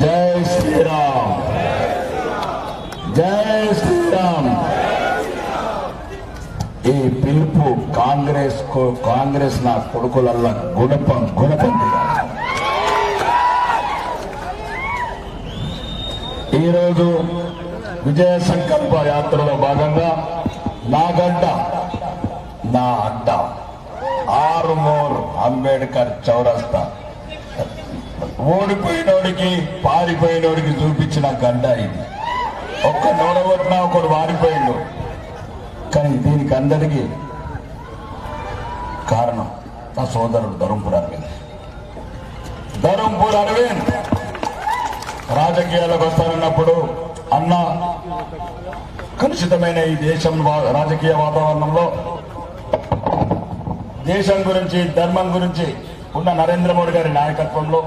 జై శ్రీరామ్ జై శ్రీరామ్ ఈ పిలుపు కాంగ్రెస్ కాంగ్రెస్ నా కొడుకులల్లా గుణపం గుణపం ఈరోజు విజయ సంకల్ప యాత్రలో భాగంగా నా గడ్డ నా అడ్డ ఆరుమూర్ అంబేద్కర్ చౌరస్తా. ఓడిపోయినోడికి పారిపోయినోడికి చూపించిన గడ్డ ఇది. ఒక్క నోడగొట్టినా ఒకడు వారిపోయిండు కానీ దీనికి అందరికీ కారణం నా సోదరుడు ధరంపూర్ అరవింద్. ధరంపూర్ అరవింద్! రాజకీయాలకు వస్తానన్నప్పుడు అన్న కలుషితమైన ఈ దేశం రాజకీయ వాతావరణంలో దేశం గురించి ధర్మం గురించి ఉన్న నరేంద్ర మోడీ గారి నాయకత్వంలో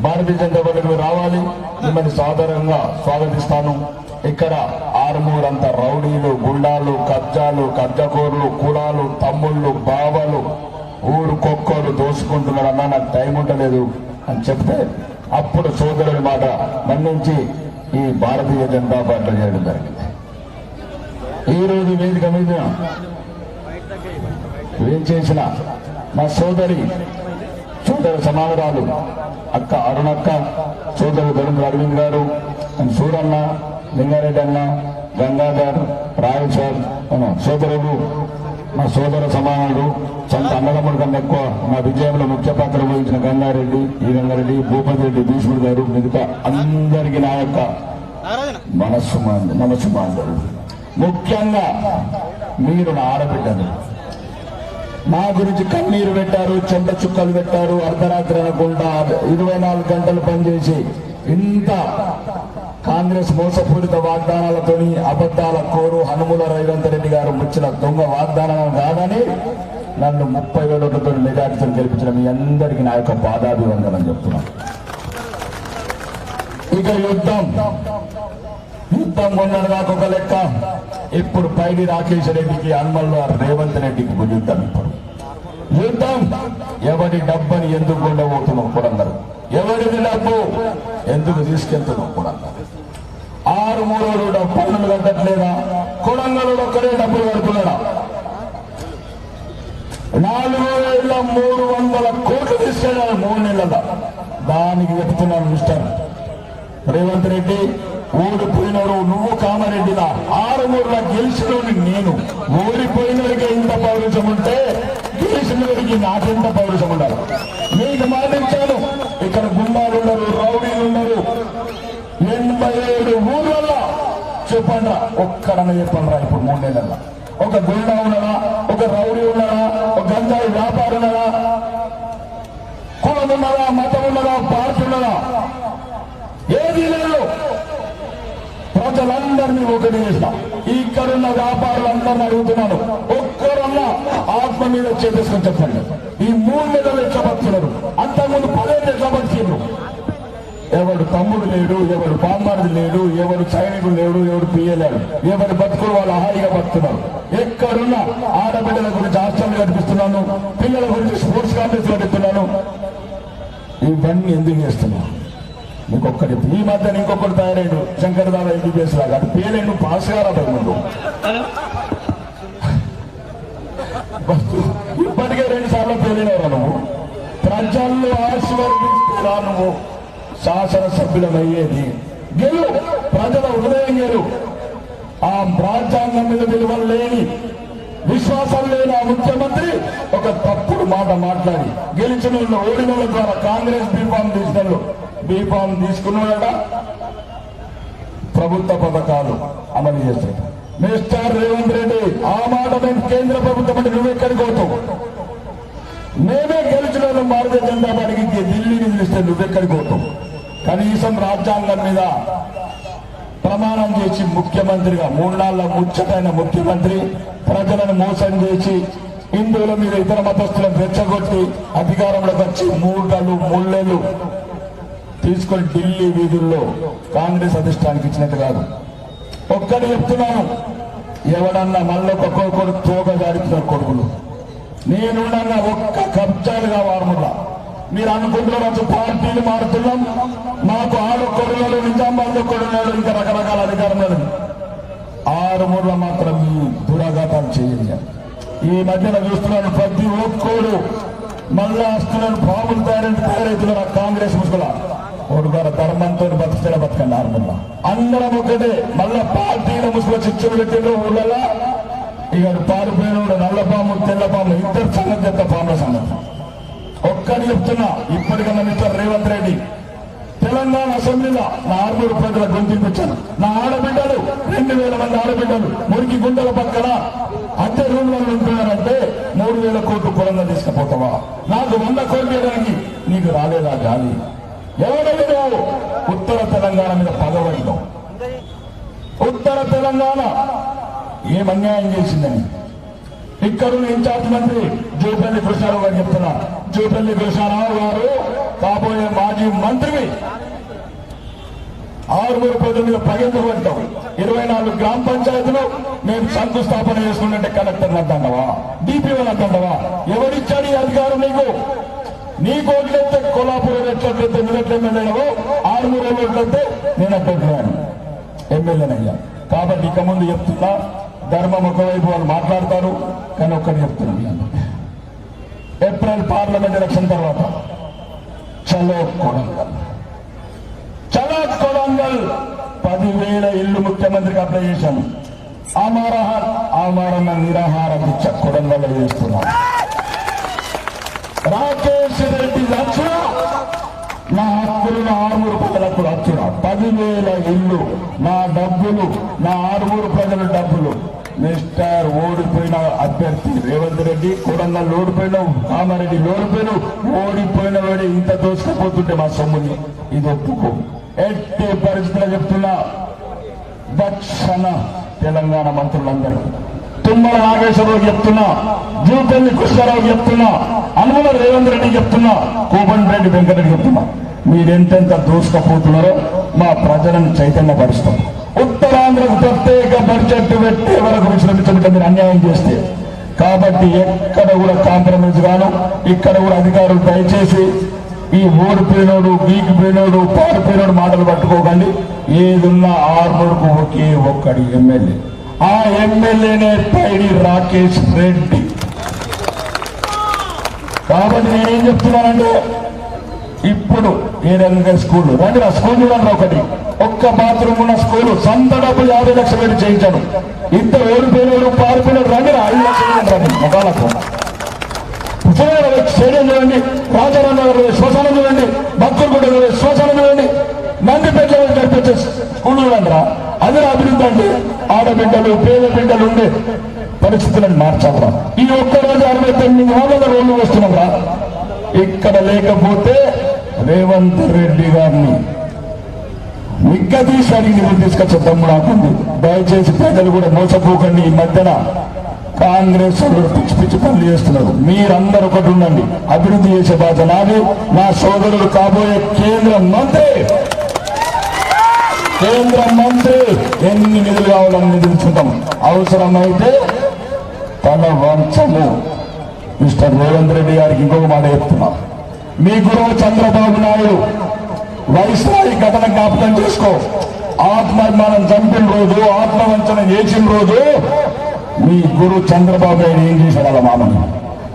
భారతీయ జనతా పార్టీకి రావాలి. మిమ్మల్ని సాధారణంగా స్వాగతిస్తాను. ఇక్కడ ఆరుమూరంత రౌడీలు గుండాలు కబ్జాలు కబ్జాకోర్లు కులాలు తమ్ముళ్ళు బావలు ఊరు కొక్కలు దోసుకుంటున్నారన్నా నాకు టైం ఉండలేదు అని చెప్తే అప్పుడు సోదరుడి మాట మన్నించి ఈ భారతీయ జనతా పార్టీ చేయడం జరిగింది. ఈ రోజు వేదిక మీద ఏం చేసిన నా సోదరి సోదరు సమానరాలు అక్క అరుణక్క సోదరు గరుడు అరవింద్ గారు సూరన్న లింగారెడ్డి అన్న గంగాధర్ రాయల్ సార్ సోదరుడు మా సోదర సమానుడు సొంత అన్నదమ్ముడు కన్నా ఎక్కువ మా విజయంలో ముఖ్య పాత్ర వహించిన గంగారెడ్డి ఈ గంగారెడ్డి భూపతి రెడ్డి భీష్ముడు గారు మిగతా అందరికీ నా యొక్క మనస్సు మనస్సు మాందరు ముఖ్యంగా మీరు నా ఆడబిడ్డలు. మా గురించి కన్నీరు పెట్టారు చెంట చుక్కలు పెట్టారు అర్ధరాత్రి అనకుండా ఇరవై నాలుగు గంటలు పనిచేసి ఇంత కాంగ్రెస్ మోసపూరిత వాగ్దానాలతోని అబద్దాల కోరు హనుముల రేవంత్ రెడ్డి గారు ముచ్చిన దొంగ వాగ్దానాలను కాదని నన్ను ముప్పై వేలతో మెజార్టీతో గెలిపించిన మీ అందరికీ నా యొక్క పాదాభివందనం చెప్తున్నాను ఇక యుద్ధం. యుద్ధం కొన్నాడు నాకు ఒక లెక్క. ఇప్పుడు పైడి రాకేష్ రెడ్డికి అన్మల్లో రేవంత్ రెడ్డికి యుద్ధం ఇప్పుడు. యుద్ధం. ఎవరి డబ్బని ఎందుకు ఉండబోతున్నాం కూడా అందరూ? ఎవరిది డబ్బు? ఎందుకు తీసుకెళ్తున్నావు కూడా ఆరు మూడు డబ్బు పన్నులు కట్టట్లేదా? కొడంగలుడు ఒక్కడే డబ్బులు కడుతున్నాడా? నాలుగు వేల మూడు వందల కోట్లు తీసుకెళ్ళాలి మూడు నెలల దానికి చెప్తున్నాను మిస్టర్ రేవంత్ రెడ్డి ఓడిపోయినాడు నువ్వు కామారెడ్డిలా. ఆరుమూరుల గెలిచినోని నేను. ఓడిపోయినరికి ఇంత పౌరుషం ఉంటే గెలిచినోడికి నాకెంత పౌరుషం ఉండాలి మీకు మాటించాను ఇక్కడ గుండాలు ఉన్నారు రౌడీలు ఉన్నారు ఎనభై ఏడు ఊర్లలో చెప్పండి ఒక్కడన రా ఇప్పుడు మూడు నెలల్లో ఒక గుండా ఉన్నదా? ఒక రౌడీ ఉన్నదా? ఒక గంజాయి వ్యాపారం ఉన్నదా? కులం ఉన్నదా? మతం ఉన్నదా? పార్టీ ఉన్నదా? ఏది లేదు. ప్రజలందరినీ ఒకటి చేస్తాం ఇక్కడున్న వ్యాపారులందరినీ అడుగుతున్నాను. ఒక్కరన్నా ఆత్మ మీద చేసేసుకొని చెప్పండి. ఈ మూడు నెలలు ఎట్లా బతున్నారు అంతకుముందు పదే ఎట్లా బతికిండ్రు ఎవడు తమ్ముడు లేడు ఎవడు బామ్మారిది లేడు ఎవడు సైనికుడు లేడు ఎవడు పియ్యలేడు. ఎవరు బతుకులు వాళ్ళు హాయిగా బతుకున్నారు ఎక్కడున్న ఆడబిడ్డల గురించి హాస్టల్ కనిపిస్తున్నాను పిల్లల గురించి స్పోర్ట్స్ కాంప్లెక్స్ కనిపిస్తున్నాను. ఇవన్నీ ఎందుకు చేస్తున్నాను ఇంకొకటి ఈ మధ్యన ఇంకొకటి తయారైండు శంకర్ దాదా ఎంబీబీఎస్ లాగా. అది పేరేండు పాస్ గారా ముందు ఇప్పటికే రెండు సార్లు పేలినవరా నువ్వు. ప్రజల్లో ఆశీర్వదించుకురా నువ్వు. శాసనసభ్యులమయ్యేది గెలు ప్రజల హృదయం గెలు ఆ రాజ్యాంగం మీద విలువలు లేని విశ్వాసం లేని ఆ ముఖ్యమంత్రి ఒక తప్పుడు మాట మాట్లాడి గెలిచిన ఓడిన ద్వారా కాంగ్రెస్ బీఫామ్ తీసుకున్నాడు బీఫామ్ తీసుకున్నాడట. ప్రభుత్వ పథకాలు అమలు చేస్తాడు మిస్టర్ రేవంత్ రెడ్డి ఆ మాట మేము కేంద్ర ప్రభుత్వం అంటే నువ్వు ఎక్కడికి పోతావు? మేమే గెలిచిన భారతీయ జనతా పార్టీకి ఢిల్లీని పిలిస్తే నువ్వెక్కడికి పోతావు? కనీసం రాజ్యాంగం మీద ప్రమాణం చేసి ముఖ్యమంత్రిగా మూడు నాళ్ళ ముచ్చటైన ముఖ్యమంత్రి ప్రజలను మోసం చేసి హిందువుల మీద ఇతర మతస్థులను రెచ్చగొట్టి అధికారంలోకి వచ్చి మూడలు ముళ్ళలు తీసుకొని ఢిల్లీ వీధుల్లో కాంగ్రెస్ అధిష్టానికి ఇచ్చినట్టు కాదు. ఒక్కటి చెప్తున్నాను ఎవడన్నా మళ్ళీ ఒక్కొక్కరు తోగ జారిస్తున్నారు కొడుకులు. నేనుండగా ఒక్క కబ్జాలుగా వారములా మీరు అనుకుంటున్నారు పార్టీలు మారుతున్నాం. మాకు ఆడొక్కడున్నాడు నిజామాబాద్ ఒక్కడున్నాడు ఇంకా రకరకాల అధికారంలో ఆరుమూరులో మాత్రం ఈ దురాఘాతాలు చేయండి. ఈ మధ్యన చూస్తున్నాను ప్రతి ఒక్కడు మళ్ళా వస్తున్నాను పాములు తయారైన తయారైతున్నారు కాంగ్రెస్ ముసుగుల. ఒకటి ధర్మంతో బతికితే బతకండి ఆరుమూల అందరం ఒకటే మళ్ళా పార్టీల ముసుగుల చిచ్చులు పెట్టిండ్రు ఊళ్ళలో ఇక పారిపోయిన నల్లపాము తెల్లపాము ఇద్దరు సంగతి చెప్తా పాముల సంగతి. అని చెప్తున్నా ఇప్పటికన్నా మిస్టర్ రేవంత్ రెడ్డి. తెలంగాణ అసెంబ్లీలో నా ఆరుగురు ప్రజల గొంతింపించాను నా ఆడబిడ్డలు రెండు వేల మంది ఆడబిడ్డలు మురికి గుండెల పక్కన అద్దె రూమ్లలో ఉంటున్నారంటే మూడు వేల కోట్లు పొలంగా తీసుకుపోతావా? నాకు వంద కోట్లు ఇవ్వడానికి నీకు రాలేదా గాలి? ఎవడవి నువ్వు ఉత్తర తెలంగాణ మీద పగవడిలో ఉత్తర తెలంగాణ ఏం అన్యాయం చేసిందని? ఇక్కడున్న ఇన్ఛార్జ్ మంత్రి జూపల్లి కృష్ణారావు గారు చెప్తున్నా. జూపల్లి కృష్ణారావు గారు కాబోయే మాజీ మంత్రివి. ఆరుగురు ప్రజల మీద పగెందుకు ఇరవై నాలుగు గ్రామ పంచాయతీలు మేము శంకుస్థాపన చేసుకుంటే కలెక్టర్ అంటావా డిపిఓ అంటావా ఎవరిచ్చాడు ఈ అధికారం నీకు? నీ కోట్లయితే కొల్లాపురం ఎట్లట్లయితే నువ్వు ఎమ్మెల్యేనవో ఆరుగురు ఎట్లయితే నేను అట్లయితున్నాను ఎమ్మెల్యేనయ్యా. కాబట్టి ఇక ముందు చెప్తున్నా ధర్మం ఒకవైపు వాళ్ళు మాట్లాడతారు కానీ ఒక్కటి చెప్తున్నాను ఏప్రిల్ పార్లమెంట్ ఎలక్షన్ తర్వాత చలో కొడంగల్. చలో కొడంగల్ పదివేల ఇల్లు ముఖ్యమంత్రికి అప్లై చేశాను. అమరహర్ ఆమరణ నిరాహార దీక్ష కొడంగల్ చేస్తున్నాను రాకేష్ రెడ్డి లక్ష నా హక్కులు నా ఆరుగురు ప్రజలకు లక్షణ పదివేల ఇల్లు నా డబ్బులు నా ఆరుగురు ప్రజల డబ్బులు. మిస్టర్ ఓడిపోయిన అభ్యర్థి రేవంత్ రెడ్డి కొడంగల్ ఓడిపోయినావు కామారెడ్డి ఓడిపోయినావు ఓడిపోయిన వాడి ఇంత దోసుకుపోతుంటే మా సొమ్ముని. ఇది ఒప్పుకో. ఎట్టి పరిస్థితులు చెప్తున్నా దక్షణ తెలంగాణ మంత్రులందరూ. తుమ్మల నాగేశ్వరరావు చెప్తున్నా జూపల్లి కృష్ణారావు చెప్తున్నా అనుమల రేవంత్ రెడ్డి చెప్తున్నా కోపన్ రెడ్డి వెంకటరెడ్డి చెప్తున్నా. మీరెంతెంత దూసుకపోతున్నారో మా ప్రజలను చైతన్యపరుస్తాం. ఉత్తరాంధ్రకు ప్రత్యేక బడ్జెట్ పెట్టే వరకు విశ్రమించబట్టే మీరు అన్యాయం చేస్తే కాబట్టి ఎక్కడ కూడా కాంప్రమైజ్ గాను ఇక్కడ కూడా అధికారులు దయచేసి ఈ ఓడిపోయినోడు వీగిపోయినోడు పారిపోయినోడు మాటలు పట్టుకోకండి. ఏదున్నా ఆర్మూర్కు ఒకే ఒక్కడి ఎమ్మెల్యే. ఆ ఎమ్మెల్యేనే పైడి రాకేష్ రెడ్డి. కాబట్టి నేనేం చెప్తున్నానంటే ఇప్పుడు ఏ రకంగా స్కూల్ రండి నా స్కూల్ చూడండి ఒకటి. ఒక్క బాత్రూమ్ ఉన్న స్కూల్ సొంత డబ్బులు యాభై లక్షలు పెట్టి చేయించాను. ఇంత ఓడిపోయిన పారిపోయి రండి నా ఐదు లక్షలు ఇవ్వండి రండి మొగాలకు చూడండి స్టేడియం చూడండి రాజారాం నగర్ శ్మశానం చూడండి భక్తులగుడ్డ శ్మశానం చూడండి నందిపేటలో నడిపించే స్కూల్ చూడండి అది అభివృద్ధి అండి. ఆడబిడ్డలు పేద బిడ్డలు ఉండే పరిస్థితులను మార్చాలరా. ఈ ఒక్క రోజు అరవై తొమ్మిది వందల రోజులు వస్తున్నారా? ఇక్కడ లేకపోతే రేవంత్ రెడ్డి గారిని నిగ్గదీసి అడిగి నిధులు తీసుకొచ్చే నాకు నాకుంది దయచేసి ప్రజలు కూడా మోసపోకండి ఈ మధ్యన. కాంగ్రెస్ పిచ్చి పిచ్చి పనులు చేస్తున్నారు. మీరందరూ ఒకటి ఉండండి. అభివృద్ధి చేసే బాధ నాది. నా సోదరుడు కాబోయే కేంద్ర మంత్రి కేంద్ర మంత్రి ఎన్ని నిధులు కావాలని నిధులుచుంటాం అవసరమైతే తన వంశము మిస్టర్ రేవంత్ రెడ్డి గారికి ఇంకొక మాట చెప్తున్నా. మీ గురువు చంద్రబాబు నాయుడు వైస్రాయి ఘటన జ్ఞాపకం చేసుకో. ఆత్మాభిమానం చంపిన రోజు ఆత్మవంచన చేసిన రోజు మీ గురు చంద్రబాబు నాయుడు ఏం చేశాడు అలా మామూలు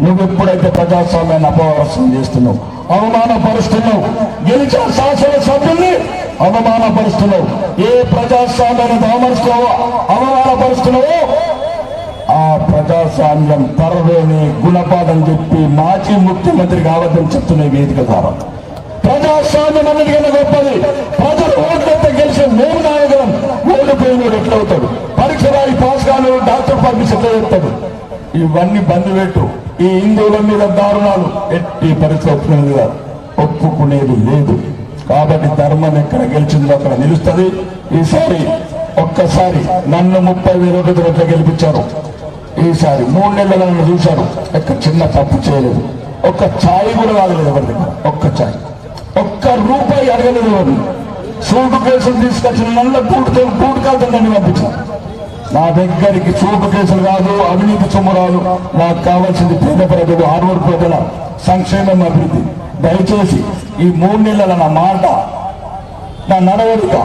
నువ్వు ఎప్పుడైతే ప్రజాస్వామ్యాన్ని అపహాస్యం చేస్తున్నావు అవమానపరుస్తున్నావు గెలిచిన శాసన సభ్యుల్ని అవమానపరుస్తున్నావు ఏ ప్రజాస్వామ్యాన్ని అవమరుస్తున్నావో అవమానపరుస్తున్నావో ఆ ప్రజాస్వామ్యం త్వరలోనే గుణపాదం చెప్పి మాజీ ముఖ్యమంత్రి కావద్దని చెప్తున్న వేదిక ద్వారా. ప్రజాస్వామ్యం అన్నిటికన్నా గొప్పది. ప్రజలు ఓట్లంతా గెలిచే మేము నాయకులం ఓడిపోయిన ఎట్లవుతాడు పరీక్ష రాయి పాస్ కాను డాక్టర్ పంపించి ఎట్లా చెప్తాడు ఇవన్నీ బంద్ పెట్టు ఈ హిందువుల మీద దారుణాలు. ఎట్టి పరిస్థితి ఒప్పుకునేది లేదు. కాబట్టి ధర్మం ఎక్కడ గెలిచిందో అక్కడ నిలుస్తుంది. ఈసారి ఒక్కసారి నన్ను ముప్పై వేల ఓట్లతో ఎట్లా గెలిపించారు? ఈసారి మూడు నెలల నన్ను చూశారు. ఎక్క చిన్న తప్పు చేయలేదు. ఒక్క ఛాయ్ కూడా కాగలేదు ఎవరి దగ్గర? ఒక్క ఛాయ్. ఒక్క రూపాయి అడగలేదు ఎవరిని. సూటు కేసులు తీసుకొచ్చిన నల్ల బూటుతో బూటు కాదు నన్ను పంపించాను నా దగ్గరికి చూపు కేసులు కాదు అవినీతి సొమ్మురాలు నాకు కావాల్సింది పేద ప్రజలు ఆర్వర్ ప్రజల సంక్షేమం అభివృద్ధి. దయచేసి ఈ మూడు నెలల నా మాట నా నడవడిక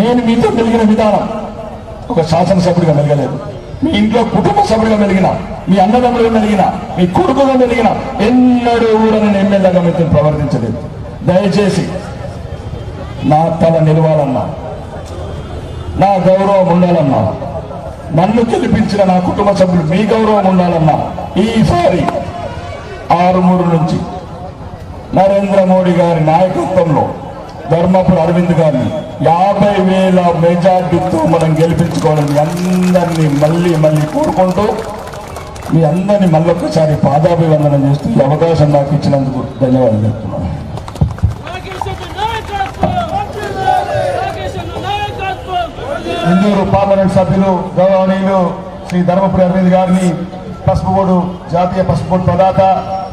నేను మీతో మెలిగిన విధానం ఒక శాసనసభ్యుడిగా మెలగలేదు. మీ ఇంట్లో కుటుంబ సభ్యుడిగా మెలిగిన మీ అన్నదమ్ములుగా మెలిగిన మీ కొడుకుగా మెలిగిన ఎన్నడూ కూడా నేను ఎమ్మెల్యేగా మీతో ప్రవర్తించలేదు. దయచేసి నా తల నిలవాలన్నా. నా గౌరవం ఉండాలన్నా నన్ను గెలిపించిన నా కుటుంబ సభ్యులు మీ గౌరవం ఉండాలన్నా ఈసారి ఆరుమూరు నుంచి నరేంద్ర మోడీ గారి నాయకత్వంలో ధర్మపురి అరవింద్ గారిని యాభై వేల మెజార్టీతో మనం గెలిపించుకోవాలని అందరినీ మళ్ళీ మళ్ళీ కోరుకుంటూ మీ అందరినీ మళ్ళొక్కసారి పాదాభివందనం చేస్తూ ఈ అవకాశం నాకు ఇచ్చినందుకు ధన్యవాదాలు చెప్తున్నాను. నెల్లూరు పార్లమెంట్ సభ్యులు గౌరవనీయులు శ్రీ ధర్మపురి అరవింద్ గారిని పసుపుబోడు జాతీయ పసుపుబోడు ప్రదాత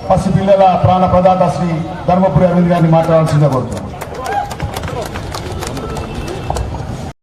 పసి పిల్లల ప్రాణ ప్రదాత శ్రీ ధర్మపురి అరవింద్ గారిని మాట్లాడాల్సిందే కోరుతున్నాను.